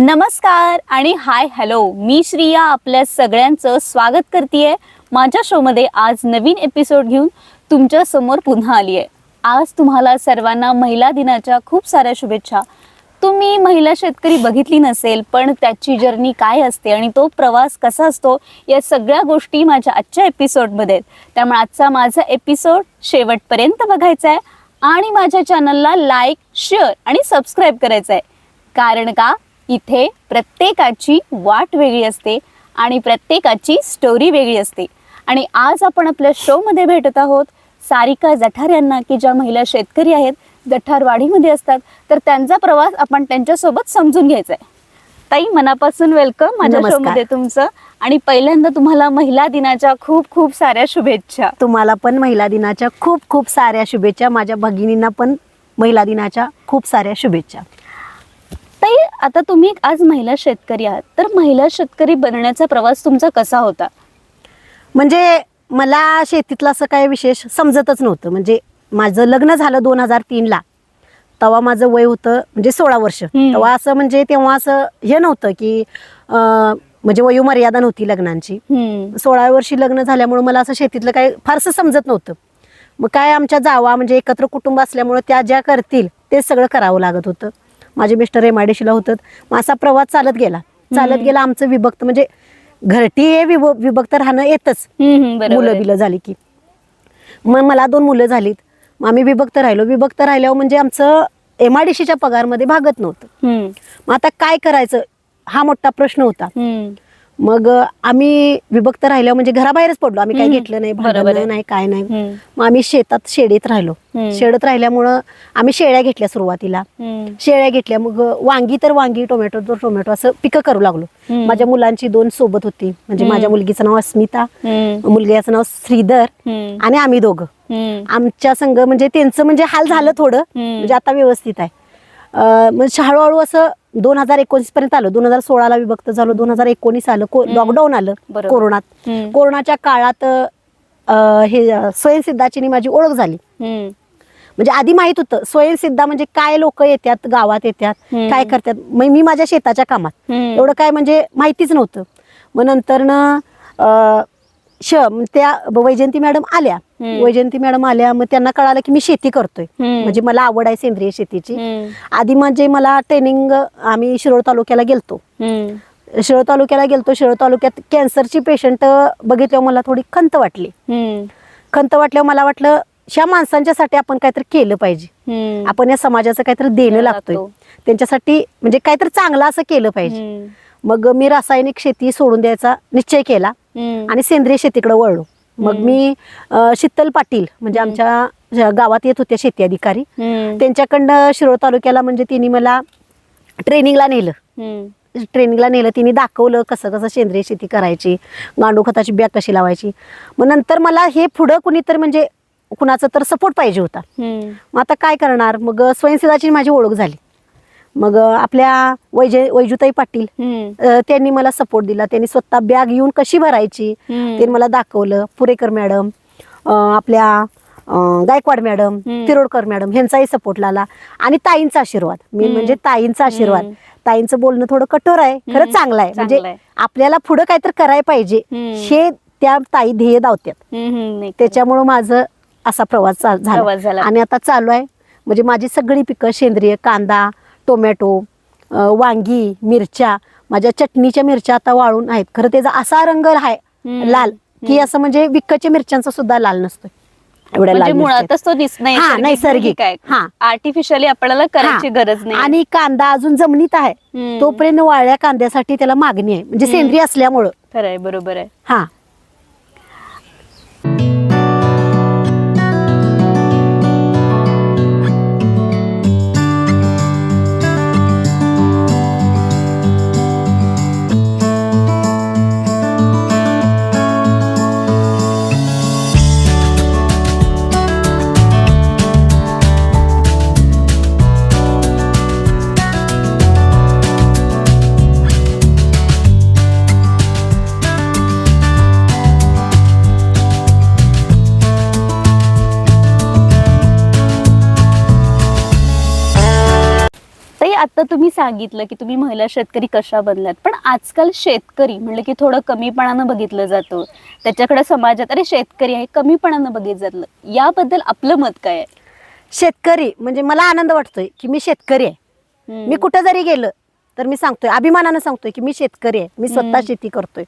नमस्कार आणि hi hello. मी श्रिया आपल्या सगळ्यांचं स्वागत करते माझ्या शोमध्ये आज नवीन एपिसोड घेऊन तुमच्यासमोर पुन्हा आली आहे आज तुम्हाला सर्वांना महिला दिनाच्या खूप साऱ्या शुभेच्छा. तुम्ही महिला शेतकरी बघितली नसेल पण त्याची जर्नी काय असते आणि तो प्रवास कसा असतो या सगळ्या गोष्टी माझ्या आजच्या एपिसोडमध्ये आहेत. त्यामुळे आजचा माझा एपिसोड शेवटपर्यंत बघायचा आहे आणि माझ्या चॅनलला लाईक शेअर आणि सबस्क्राईब करायचं आहे. कारण का? इथे प्रत्येकाची वाट वेगळी असते आणि प्रत्येकाची स्टोरी वेगळी असते. आणि आज आपण आपल्या शोमध्ये भेटत आहोत सारिका जठार यांना की ज्या महिला शेतकरी आहेत जठारवाडीमध्ये असतात. तर त्यांचा प्रवास आपण त्यांच्यासोबत समजून घ्यायचा आहे ताई मनापासून वेलकम माझ्या. शोमध्ये तुमचं. आणि पहिल्यांदा तुम्हाला महिला दिनाच्या खूप खूप साऱ्या शुभेच्छा. तुम्हाला पण महिला दिनाच्या खूप खूप साऱ्या शुभेच्छा. माझ्या भगिनींना पण महिला दिनाच्या खूप साऱ्या शुभेच्छा. ताई आता तुम्ही आज महिला शेतकरी आहात. तर महिला शेतकरी बनण्याचा प्रवास तुमचा कसा होता? म्हणजे मला शेतीतलं असं काय विशेष समजतच नव्हतं. म्हणजे माझं लग्न झालं दोन हजार तीनला तेव्हा माझं वय होतं म्हणजे सोळा वर्ष. तेव्हा असं म्हणजे तेव्हा असं हे नव्हतं की अं, म्हणजे वयोमर्यादा नव्हती लग्नांची. हम्म. सोळा वर्षी लग्न झाल्यामुळे मला असं शेतीतलं काय फारसं समजत नव्हतं. मग काय आमच्या जावा म्हणजे एकत्र कुटुंब असल्यामुळे त्या ज्या करतील ते सगळं करावं लागत होतं. माझे मिस्टर एम आय डी सीला होतं. मग असा प्रवास चालत गेला. चालत. गेला आमचं विभक्त. म्हणजे घरटी हे विभ- विभक्त राहणं येतच. मुलं. बिलं झाली की. मग मला दोन मुलं झालीत. मग आम्ही विभक्त राहिलो. विभक्त राहिल्यावर म्हणजे आमचं एम आय डी सीच्या पगारमध्ये भागत नव्हतं. मग आता काय करायचं? हा मोठा प्रश्न होता. मग आम्ही विभक्त राहिल्यावर म्हणजे घराबाहेरच पडलो आम्ही काही. घेतलं नाही. भांडण नाही काय नाही. मग आम्ही शेतात शेडीत राहिलो. शेडत राहिल्यामुळं आम्ही शेळ्या घेतल्या सुरुवातीला. शेळ्या घेतल्या मग वांगी तर वांगी टोमॅटो तर टोमॅटो असं पिकं करू लागलो. माझ्या मुलांची दोन सोबत होती म्हणजे. माझ्या मुलगीचं नाव अस्मिता. मुलग्याचं नाव श्रीधर. आणि आम्ही दोघं. आमच्या संघ म्हणजे त्यांचं म्हणजे हाल झालं थोडं. म्हणजे आता व्यवस्थित आहे म्हणजे हळूहळू असं दोन हजार एकोणीस पर्यंत आलो दोन हजार सोळाला विभक्त झालो दोन हजार एकोणीस आलं. लॉकडाऊन आलं. कोरोनात. कोरोनाच्या काळात हे स्वयंसिद्धाची माझी ओळख झाली. म्हणजे आधी माहीत होतं स्वयंसिद्धा म्हणजे काय लोक येतात गावात येतात. काय करतात मी माझ्या शेताच्या कामात. एवढं काय म्हणजे माहितीच नव्हतं मग नंतर ना श त्या वैजयंती मॅडम आल्या. वैजयंती मॅडम आल्या मग त्यांना कळालं की मी शेती करतोय. म्हणजे मला आवड आहे सेंद्रिय शेतीची. आधी म्हणजे मला ट्रेनिंग आम्ही शिरोळ तालुक्याला गेलतो. शिरोळ तालुक्याला गेलतो शिरोळ तालुक्यात कॅन्सरची पेशंट बघितल्यावर मला थोडी खंत वाटली. खंत वाटल्यावर मला वाटलं ह्या माणसांच्यासाठी आपण काहीतरी केलं पाहिजे. आपण या समाजाचं काहीतरी देणं लागतोय लागतो. त्यांच्यासाठी म्हणजे काहीतरी चांगलं असं केलं पाहिजे. मग मी रासायनिक शेती सोडून द्यायचा निश्चय केला. आणि सेंद्रिय शेतीकडे वळलो मग. मी शीतल पाटील म्हणजे. आमच्या गावात येत होत्या शेती अधिकारी. त्यांच्याकडनं शिरोळ तालुक्याला म्हणजे तिने मला ट्रेनिंगला नेलं. ट्रेनिंगला नेलं तिने दाखवलं कसं कसं सेंद्रिय शेती करायची गांडूळ खताची बॅग कशी लावायची मग नंतर मला हे पुढं कुणीतरी म्हणजे कुणाचा तर सपोर्ट पाहिजे होता. मग आता काय करणार मग स्वयंसेवाची माझी ओळख झाली मग आपल्या वैजय वैजुताई पाटील त्यांनी मला सपोर्ट दिला त्यांनी स्वतः बॅग येऊन कशी भरायची. त्यांनी मला दाखवलं पुरेकर मॅडम आपल्या गायकवाड मॅडम. तिरोडकर मॅडम ह्यांचाही सपोर्ट लाला आणि ताईंचा आशीर्वाद मेन. म्हणजे ताईंचा आशीर्वाद. ताईंचं बोलणं थोडं कठोर आहे खरं हम्म. चांगलं आहे म्हणजे. आपल्याला पुढं काहीतरी करायला पाहिजे. हे त्या ताई ध्येय दावत्यात. त्याच्यामुळं माझं असा प्रवास. झाला आणि आता चालू आहे म्हणजे माझी सगळी पिकं सेंद्रिय कांदा टोमॅटो वांगी मिरच्या माझ्या चटणीच्या मिरच्या आता वाळून आहेत खरं त्याचा असा रंग आहे. लाल की असं म्हणजे विकतच्या मिरच्यांचा सुद्धा लाल नसतो एवढ्या म्हणजे. मुळातच तो हा, नैसर्गिक. काय हा. आर्टिफिशियली आपल्याला करायची. गरज नाही आणि कांदा अजून जमिनीत आहे. तोपर्यंत वाळल्या कांद्यासाठी त्याला मागणी आहे म्हणजे. सेंद्रिय असल्यामुळं आहे बरोबर आहे हा तुम्ही सांगितलं की तुम्ही महिला शेतकरी कशा बनलात पण आजकाल शेतकरी म्हणलं की थोडं कमीपणानं बघितलं जातं त्याच्याकडे समाजात अरे शेतकरी आहे कमीपणानं बघितलं जातं याबद्दल आपलं मत काय आहे शेतकरी म्हणजे मला आनंद वाटतोय की मी शेतकरी आहे. मी कुठं जरी गेलं तर मी सांगतोय अभिमानानं सांगतोय की मी शेतकरी आहे मी स्वतः. शेती करतोय.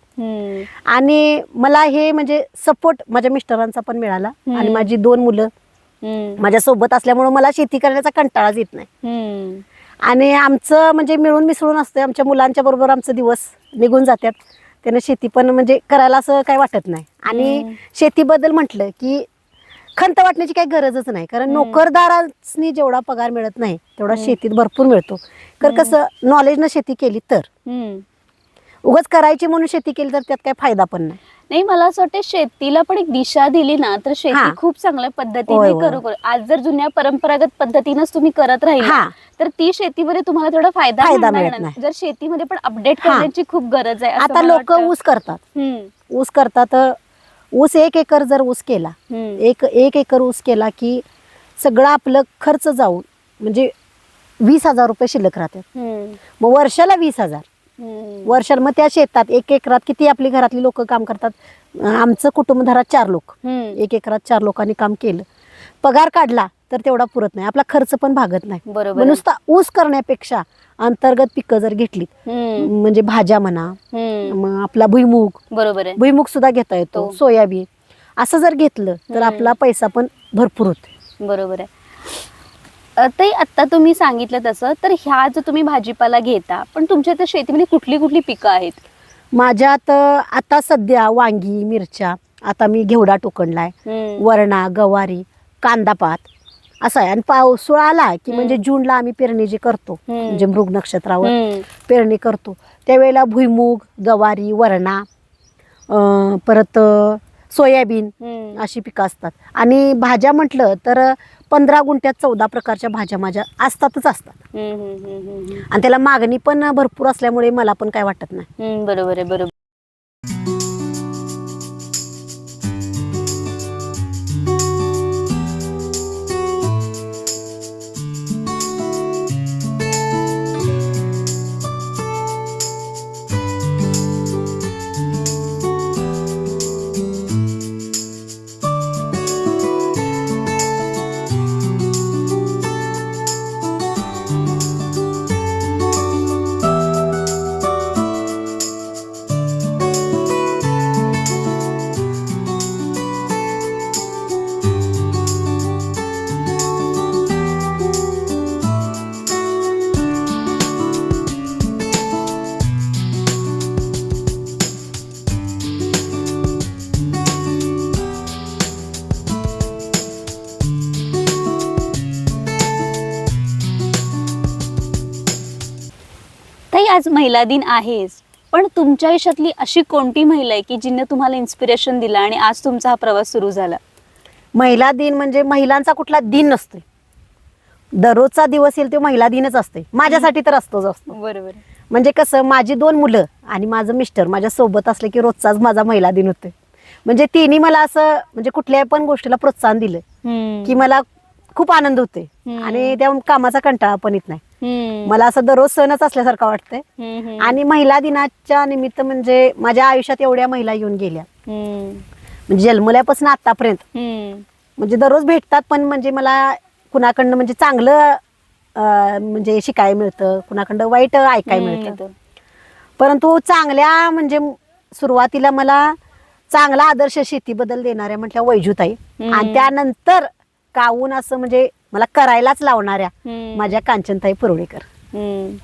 आणि मला हे म्हणजे सपोर्ट माझ्या मिस्टरांचा पण मिळाला. आणि माझी दोन मुलं. माझ्या सोबत असल्यामुळे मला शेती करण्याचा कंटाळाच येत नाही. आणि आमचं म्हणजे मिळून मिसळून असतं आमच्या मुलांच्या बरोबर आमचं दिवस निघून जातात त्यानं शेती पण म्हणजे करायला असं काही वाटत नाही आणि. शेतीबद्दल म्हटलं की खंत वाटण्याची काही गरजच नाही कारण. नोकरदारांनी जेवढा पगार मिळत नाही तेवढा. शेतीत भरपूर मिळतो तर कसं नॉलेजनं शेती केली तर. उगाच करायची म्हणून शेती केली तर त्यात काही फायदा पण नाही नाही मला असं वाटतं शेतीला पण एक दिशा दिली ना तर शेती हा. खूप चांगल्या पद्धतीने होय. करू करू आज जर जुन्या परंपरागत पद्धतीनंच तुम्ही करत राहील हा तर ती शेतीमध्ये तुम्हाला तेवढा फायदा फायदा मिळणार मिळत नाही. जर शेतीमध्ये पण अपडेट हा. करण्याची खूप गरज आहे असं आता मला लोक वाटतं. ऊस करतात हम्म. ऊस करतात ऊस एक एकर जर ऊस केला हम्म. एक एक एकर ऊस केला की सगळं आपलं खर्च जाऊन म्हणजे वीस हजार रुपये शिल्लक राहतात हम्म. मग वर्षाला वीस हजार. वर्षाला. मग त्या शेतात एक एकरात किती आपली घरातली लोक काम करतात? आमचं कुटुंब धरात चार लोक. एक एकरात चार लोकांनी काम केलं. पगार काढला तर तेवढा पुरत नाही. आपला खर्च पण भागत नाही. बरोबर. नुसता ऊस करण्यापेक्षा अंतर्गत पिकं जर हम्म. म्हणजे भाज्या म्हणा. मग आपला भुईमूग. बरोबर आहे. भुईमुग सुद्धा घेता येतो. तो. सोयाबीन. असं जर घेतलं तर. आपला पैसा पण भरपूर होतो बरोबर आहे. ताई आता तुम्ही सांगितलं तसं तर ह्या जो तुम्ही भाजीपाला घेता पण तुमच्या त्या शेतीमध्ये कुठली कुठली पिकं आहेत माझ्यात अं, आता सध्या वांगी मिरच्या आता मी घेवडा टोकणलाय हम्म. वरणा गवारी कांदापात असं आहे आणि पावसाळा आला की म्हणजे. जूनला आम्ही पेरणी जी करतो हम्म. म्हणजे मृग नक्षत्रावर हम्म. पेरणी करतो त्यावेळेला भुईमूग गवारी वरणा अं, परत अं, सोयाबीन हम्म. अशी पिकं असतात आणि भाज्या म्हटलं तर पंधरा गुंठ्यात चौदा प्रकारच्या भाज्या माझ्या असतातच असतात. आणि त्याला मागणी पण भरपूर असल्यामुळे मला पण काय वाटत नाही. बरोबर आहे बरोबर. आज महिला दिन आहेच. पण तुमच्या आयुष्यातली अशी कोणती महिला आहे की जिने तुम्हाला इन्स्पिरेशन दिलं आणि आज तुमचा हा प्रवास सुरू झाला? महिला दिन म्हणजे महिलांचा कुठला दिन नसतोय. दररोजचा दिवस येईल तो महिला दिनच असते माझ्यासाठी तर असतोच असतो. बरोबर. म्हणजे कसं माझी दोन मुलं आणि माझं मिस्टर माझ्या सोबत असले की रोजचाच माझा महिला दिन होतोय. म्हणजे तिन्ही मला असं म्हणजे कुठल्याही पण गोष्टीला प्रोत्साहन दिलं की मला खूप आनंद होते. आणि त्या कामाचा कंटाळा पण येत नाही. मला असं दररोज सणच असल्यासारखं वाटतंय. आणि महिला दिनाच्या निमित्त म्हणजे माझ्या आयुष्यात एवढ्या महिला येऊन गेल्या. म्हणजे जन्मल्यापासून आतापर्यंत. म्हणजे दररोज भेटतात पण म्हणजे मला कुणाकडनं म्हणजे चांगलं म्हणजे शिकायला मिळतं कुणाकडनं वाईट ऐकायला मिळतं. परंतु चांगल्या म्हणजे सुरुवातीला मला चांगला आदर्श शेतीबद्दल देणाऱ्या म्हटल्या वैजूताई. आणि त्यानंतर काहून असं म्हणजे मला करायलाच लावणाऱ्या माझ्या कांचनताई पुरवडेकर हम्म.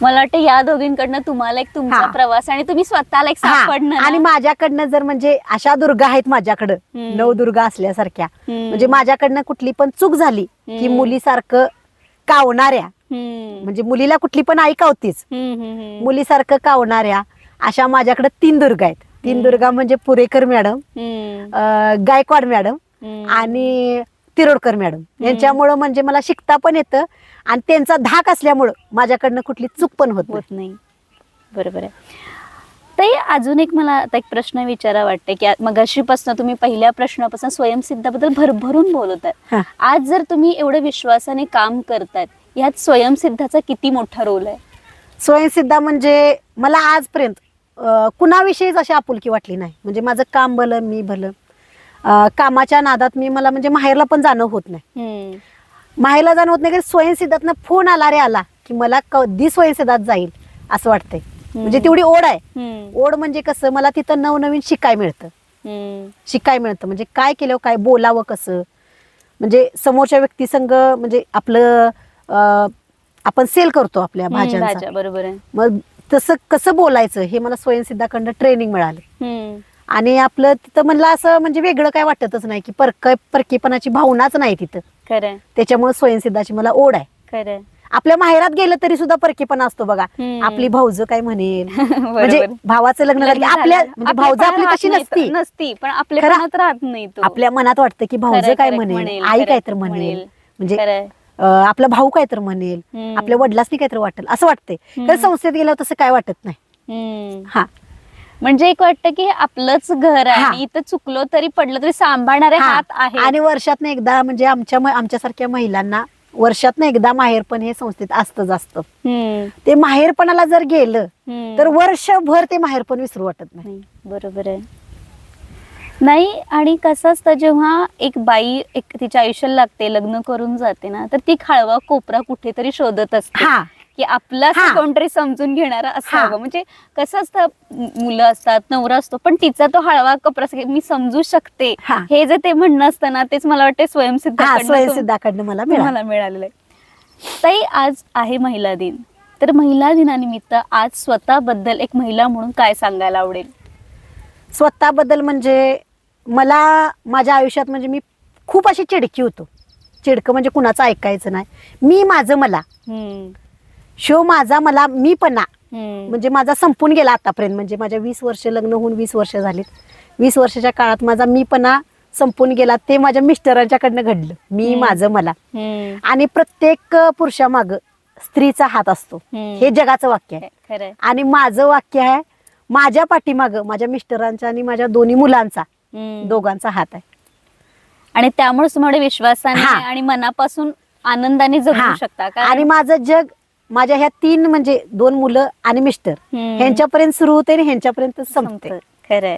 मला वाटतं या दोघींकडनं तुम्हाला एक तुमचा हा. प्रवास आणि तुम्ही स्वतःला एक सापडणं ना. आणि माझ्याकडनं जर म्हणजे अशा दुर्गा आहेत माझ्याकडं हम्म. नवदुर्गा असल्यासारख्या हम्म. म्हणजे माझ्याकडनं कुठली पण चूक झाली की हम्म. मुलीसारखं कावणाऱ्या हम्म. म्हणजे मुलीला कुठली पण आई कावतीच हम्म, हम्म, हम्म. मुलीसारखं कावणाऱ्या अशा माझ्याकडे तीन दुर्गा आहेत तीन हम्म. दुर्गा म्हणजे पुरेकर मॅडम हम्म. अं, गायकवाड मॅडम हम्म. आणि तिरोडकर मॅडम. यांच्यामुळं म्हणजे मला शिकता पण येतं आणि त्यांचा धाक असल्यामुळं माझ्याकडनं कुठली चूक पण होत नाही. होत नाही. बरोबर आहे. ताई अजून एक मला आता एक प्रश्न विचारा वाटते की मगाशीपासून तुम्ही पहिल्या प्रश्नापासून स्वयंसिद्धाबद्दल भरभरून बोलत हा. आज जर तुम्ही एवढं विश्वासाने काम करतायत यात स्वयंसिद्धाचा किती मोठा रोल आहे? स्वयंसिद्धा म्हणजे मला आजपर्यंत कुणाविषयीच अशी आपुलकी वाटली नाही. म्हणजे माझं काम भलं मी भलं. कामाच्या नादात मी मला म्हणजे माहेरला पण जाणं होत नाही. माहेरला जाणं होत नाही स्वयंसिद्धातनं फोन आला रे आला की मला कधी स्वयंसिद्धात जाईल असं वाटतंय. म्हणजे तेवढी ओढ आहे. ओढ म्हणजे कसं मला तिथं नवनवीन शिकाय मिळतं. शिकाय मिळतं. म्हणजे काय केलं काय बोलावं कसं? म्हणजे समोरच्या व्यक्तीसंग म्हणजे आपलं आपण सेल करतो आपल्या भाज्या बरोबर आहे. मग तसं कसं बोलायचं हे मला स्वयंसिद्धाकडनं ट्रेनिंग मिळालं. आणि आपलं तिथं म्हणलं असं म्हणजे वेगळं काय वाटतच नाही की परक परकीपणाची भावनाच नाही तिथं. खरंय त्याच्यामुळे स्वयंसिद्धाची मला ओढ आहे. खरंय आपल्या माहेरात गेलं तरी सुद्धा परकीपणा असतो बघा. आपली भाऊज काय म्हणेल. म्हणजे भावाचं लग्न आपल्या. म्हणजे आपल्या भाऊज आपली तो- नसती. नसती पण आपल्या खरं- मनात राहत नाही आपल्या मनात वाटतं की भाऊज काय म्हणेल? आई काय तर म्हणेल. म्हणजे आपला भाऊ काय तर म्हणेल. आपल्या वडिलांनी काय तर वाटेल. असं वाटतंय. तर संस्थेत गेल्यावर तसं काय वाटत नाही. हा. म्हणजे एक वाटतं की आपलंच घर आहे हा. आणि इथं चुकलो तरी पडलं तरी सांभाळणारे हा. हात आहे आणि वर्षात एकदा म्हणजे आमच्या आमच्यासारख्या महिलांना वर्षात एकदा माहेरपण हे संस्थेत असतंच असतं हम्म. ते माहेरपणाला जर गेलं. तर वर्षभर ते माहेरपण विसरू वाटत नाही नाही बरोबर आहे नाही आणि कसं असतं जेव्हा एक बाई एक तिच्या आयुष्याला लागते लग्न करून जाते ना तर ती खाळवा कोपरा कुठेतरी शोधत असते हा की आपलं असं हा. कोणतरी समजून घेणारा हा. असावं. म्हणजे कसं असतं मु- मुलं असतात नवरा असतो पण तिचा तो हळवा कपडा असं की मी समजू शकते. हा. हे जे ते म्हणणं असतं ना तेच मला वाटते स्वयंसिद्ध हा स्वयंसिद्धाकडनं मला मिळालं. तुम्हाला मिळालेलं आहे. ताई आज आहे महिला दिन. तर महिला दिनानिमित्त आज स्वतःबद्दल एक महिला म्हणून काय सांगायला आवडेल? स्वतःबद्दल म्हणजे मला माझ्या आयुष्यात म्हणजे मी खूप अशी चिडकी होतो. चिडकं म्हणजे कुणाचं ऐकायचं नाही. मी माझं मला. हम्म. शो माझा मला मी पणा. म्हणजे माझा संपून गेला आतापर्यंत म्हणजे माझ्या वीस वर्ष लग्न होऊन वीस वर्ष झालीत वीस वर्षाच्या काळात माझा मीपणा संपून गेला ते माझ्या मिस्टरांच्याकडनं घडलं मी. माझं मला. आणि प्रत्येक पुरुषामाग स्त्रीचा हात असतो. हे जगाचं वाक्य आहे आणि माझं वाक्य आहे माझ्या पाठीमाग माझ्या मिस्टरांचा आणि माझ्या दोन्ही मुलांचा. दोघांचा हात आहे आणि त्यामुळे तुम्हाला विश्वासाने. आणि मनापासून आनंदाने जगू. शकता आणि माझं जग माझ्या ह्या तीन म्हणजे दोन मुलं आणि मिस्टर. ह्यांच्यापर्यंत सुरू होते आणि ह्यांच्यापर्यंत संपते खरंय.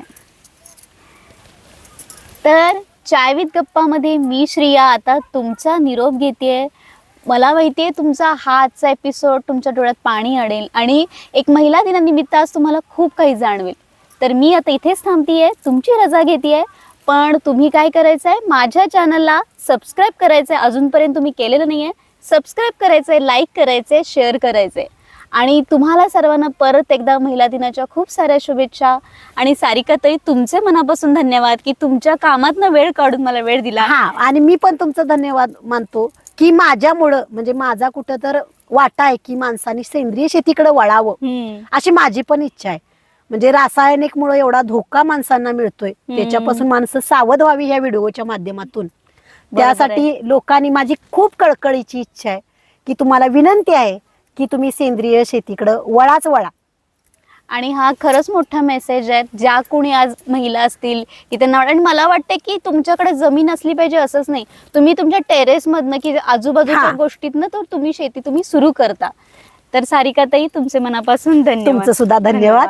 तर चायवित गप्पामध्ये मी श्रिया आता तुमचा निरोप घेते मला माहितीये तुमचा हा आजचा एपिसोड तुमच्या डोळ्यात पाणी अडेल आणि एक महिला दिनानिमित्त आज तुम्हाला खूप काही जाणवेल. तर मी आता इथेच थांबतीये तुमची रजा घेतेय. पण तुम्ही काय करायचं आहे माझ्या चॅनलला सबस्क्राईब करायचं आहे अजूनपर्यंत तुम्ही केलेलं नाही आहे सबस्क्राईब करायचं आहे लाईक करायचं आहे शेअर करायचं आहे आणि तुम्हाला सर्वांना परत एकदा महिला दिनाच्या खूप साऱ्या शुभेच्छा. आणि सारिकाताई तुमचे मनापासून धन्यवाद की तुमच्या कामातनं वेळ काढून मला वेळ दिला. हा आणि मी पण तुमचं धन्यवाद मानतो की माझ्यामुळं म्हणजे माझा कुठं तर वाटा आहे की माणसाने सेंद्रिय शेतीकडे वळावं. अशी माझी पण इच्छा आहे. म्हणजे रासायनिक मुळे एवढा धोका माणसांना मिळतोय. त्याच्यापासून माणसं सावध व्हावी ह्या व्हिडिओच्या माध्यमातून. त्यासाठी लोकांनी माझी खूप कळकळीची इच्छा आहे की तुम्हाला विनंती आहे की तुम्ही सेंद्रिय शेतीकडे वळाच वळा. आणि हा खरंच मोठा मेसेज आहे. ज्या कोणी आज महिला असतील की त्यांना आणि मला वाटते की तुमच्याकडे जमीन असली पाहिजे असंच नाही. तुम्ही तुमच्या टेरेस मधनं की आजूबाजूच्या हा. गोष्टीतनं तर तुम्ही शेती तुम्ही सुरू करता. तर सारिकाताई तुमचे मनापासून धन्यवाद. तुमचं सुद्धा धन्यवाद.